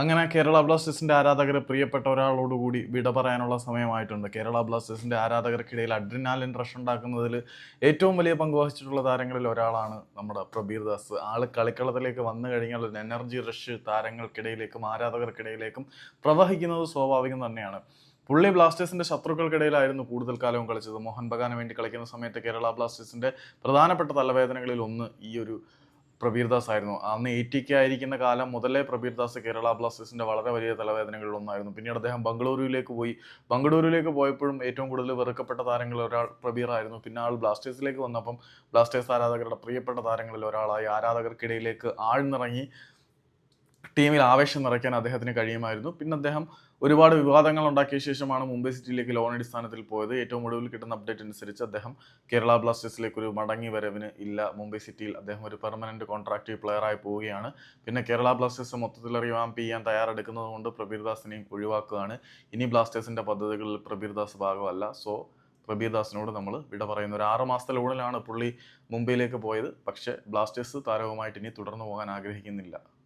അങ്ങനെ കേരള ബ്ലാസ്റ്റേഴ്സിന്റെ ആരാധകർ പ്രിയപ്പെട്ട ഒരാളോടുകൂടി വിട പറയാനുള്ള സമയമായിട്ടുണ്ട്. കേരള ബ്ലാസ്റ്റേഴ്സിന്റെ ആരാധകർക്കിടയിൽ അഡ്രിനാലിൻ റഷ് ഉണ്ടാക്കുന്നതിൽ ഏറ്റവും വലിയ പങ്ക് വഹിച്ചിട്ടുള്ള താരങ്ങളിൽ ഒരാളാണ് നമ്മുടെ പ്രബീർ ദാസ്. ആൾ കളിക്കളത്തിലേക്ക് വന്നു കഴിഞ്ഞാൽ ഒരു എനർജി റഷ് താരങ്ങൾക്കിടയിലേക്കും ആരാധകർക്കിടയിലേക്കും പ്രവഹിക്കുന്നത് സ്വാഭാവികം തന്നെയാണ്. പുള്ളി ബ്ലാസ്റ്റേഴ്സിന്റെ ശത്രുക്കൾക്കിടയിലായിരുന്നു കൂടുതൽ കാലവും കളിച്ചത്. മോഹൻ ബഗാന് വേണ്ടി കളിക്കുന്ന സമയത്ത് കേരള ബ്ലാസ്റ്റേഴ്സിന്റെ പ്രധാനപ്പെട്ട തലവേദനകളിൽ ഒന്ന് ഈ ഒരു പ്രബീർ ദാസ് ആയിരുന്നു. അന്ന് എയ്റ്റിക്ക് ആയിരിക്കുന്ന കാലം മുതലേ പ്രബീർദാസ് കേരള ബ്ലാസ്റ്റേഴ്സിന്റെ വളരെ വലിയ തലവേദനകളിലൊന്നായിരുന്നു പിന്നീട് അദ്ദേഹം ബംഗളൂരുവിലേക്ക് പോയി. ബംഗളൂരുവിലേക്ക് പോയപ്പോഴും ഏറ്റവും കൂടുതൽ വെറുക്കപ്പെട്ട താരങ്ങളിൽ ഒരാൾ പ്രബീർ ആയിരുന്നു. പിന്നെ ആൾ ബ്ലാസ്റ്റേഴ്സിലേക്ക് വന്നപ്പം ബ്ലാസ്റ്റേഴ്സ് ആരാധകരുടെ പ്രിയപ്പെട്ട താരങ്ങളിൽ ഒരാളായി ആരാധകർക്കിടയിലേക്ക് ആഴ്ന്നിറങ്ങി. ടീമിൽ ആവേശം നിറയ്ക്കാൻ അദ്ദേഹത്തിന് കഴിയുമായിരുന്നു. പിന്നെ അദ്ദേഹം ഒരുപാട് വിവാദങ്ങൾ ഉണ്ടാക്കിയ ശേഷമാണ് മുംബൈ സിറ്റിയിലേക്ക് ലോൺ അടിസ്ഥാനത്തിൽ പോയത്. ഏറ്റവും ഒടുവിൽ കിട്ടുന്ന അപ്ഡേറ്റ് അനുസരിച്ച് അദ്ദേഹം കേരള ബ്ലാസ്റ്റേഴ്സിലേക്ക് ഒരു മടങ്ങി വരവിന് ഇല്ല. മുംബൈ സിറ്റിയിൽ അദ്ദേഹം ഒരു പെർമനന്റ് കോൺട്രാക്റ്റീവ് പ്ലെയറായി പോവുകയാണ്. പിന്നെ കേരള ബ്ലാസ്റ്റേഴ്സ് മൊത്തത്തിൽ റിവാമ്പ് ചെയ്യാൻ തയ്യാറെടുക്കുന്നത് കൊണ്ട് പ്രബീർദാസിനെയും ഒഴിവാക്കുകയാണ്. ഇനി ബ്ലാസ്റ്റേഴ്സിന്റെ പദ്ധതികളിൽ പ്രബീർദാസ് ഭാഗമല്ല. സോ പ്രബീർദാസിനോട് നമ്മൾ വിട പറയുന്നു. ഒരു ആറ് മാസത്തിലൂടെയാണ് പുള്ളി മുംബൈയിലേക്ക് പോയത്. പക്ഷേ ബ്ലാസ്റ്റേഴ്സ് താരവുമായിട്ട് ഇനി തുടർന്നു പോകാൻ ആഗ്രഹിക്കുന്നില്ല.